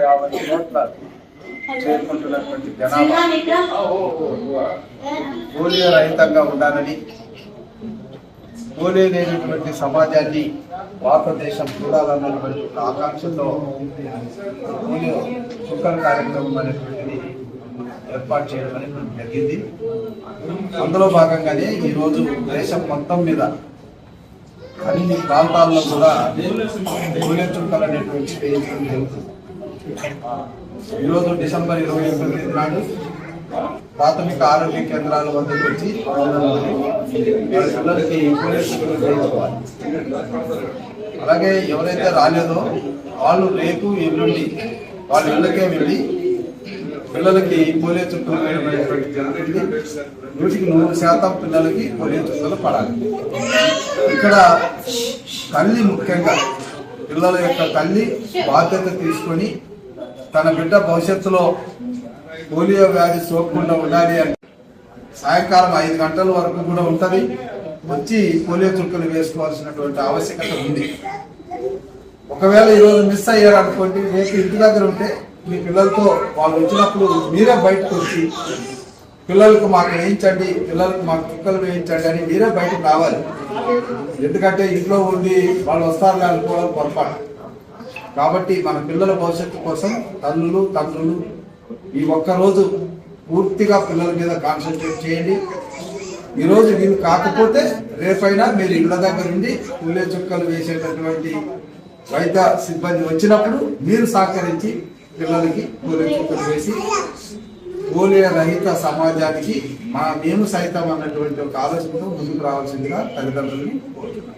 యాభై కోట్ల చేరుకుంటున్నటువంటి జనాభా పోలియో రహితంగా ఉండాలని పోలేనటువంటి సమాజాన్ని భారతదేశం చూడాలన్నటువంటి ఆకాంక్షతో పోలియో చుక్కల కార్యక్రమం అనేటువంటిది ఏర్పాటు చేయడం జరిగింది. అందులో భాగంగానే ఈరోజు దేశం మొత్తం మీద అన్ని ప్రాంతాల్లో కూడా పోలియో చుక్కలు అనేటువంటి వేయించడం జరుగుతుంది. ఈరోజు డిసెంబర్ ఇరవై ఎనిమిది నాడు ప్రాథమిక ఆరోగ్య కేంద్రాల వద్దకు వచ్చి వాళ్ళ పిల్లలకి అలాగే ఎవరైతే రాలేదో వాళ్ళు రేపు ఎల్లుండి వాళ్ళ ఇళ్ళకే వెళ్ళి పిల్లలకి పోలియో చుక్కలు వేయడం జరుగుతుంది. నూటికి నూరు శాతం పిల్లలకి పోలియో చుక్కలు పడాలి. ఇక్కడ తల్లి ముఖ్యంగా పిల్లల యొక్క తల్లి బాధ్యత తీసుకొని తన బిడ్డ భవిష్యత్తులో పోలియో వ్యాధి సోకకుండా ఉండాలి అంటే సాయంకాలం ఐదు గంటల వరకు కూడా ఉంటుంది. వచ్చి పోలియో చుక్కలు వేసుకోవాల్సినటువంటి ఆవశ్యకత ఉంది. ఒకవేళ ఈరోజు మిస్ అయ్యారు అనుకోండి రేపు ఇంటి దగ్గర ఉంటే మీ పిల్లలతో వాళ్ళు వచ్చినప్పుడు మీరే బయటకు వచ్చి పిల్లలకు మాకు వేయించండి పిల్లలకు మాకు చుక్కలు వేయించండి అని మీరే బయటకు రావాలి. ఎందుకంటే ఇంట్లో ఉండి వాళ్ళు వస్తారు అనుకోవడం పొరపాటు. కాబట్టి మన పిల్లల భవిష్యత్తు కోసం తల్లులు తండ్రులు ఈ ఒక్క రోజు పూర్తిగా పిల్లల మీద కాన్సన్ట్రేట్ చేయండి. ఈరోజు రోజు వీలు కాకపోతే రేపైనా మీరు ఇళ్ళ దగ్గర ఉండి పుల్లె చుక్కలు వేసేటటువంటి వైద్య సిబ్బంది వచ్చినప్పుడు మీరు సహకరించి పిల్లలకి పూలే చుక్కలు వేసి పోలియో రహిత సమాజానికి మా మేము సైతం అన్నటువంటి ఒక ఆలోచనతో ముందుకు రావాల్సిందిగా తల్లిదండ్రులని కోరుతున్నాను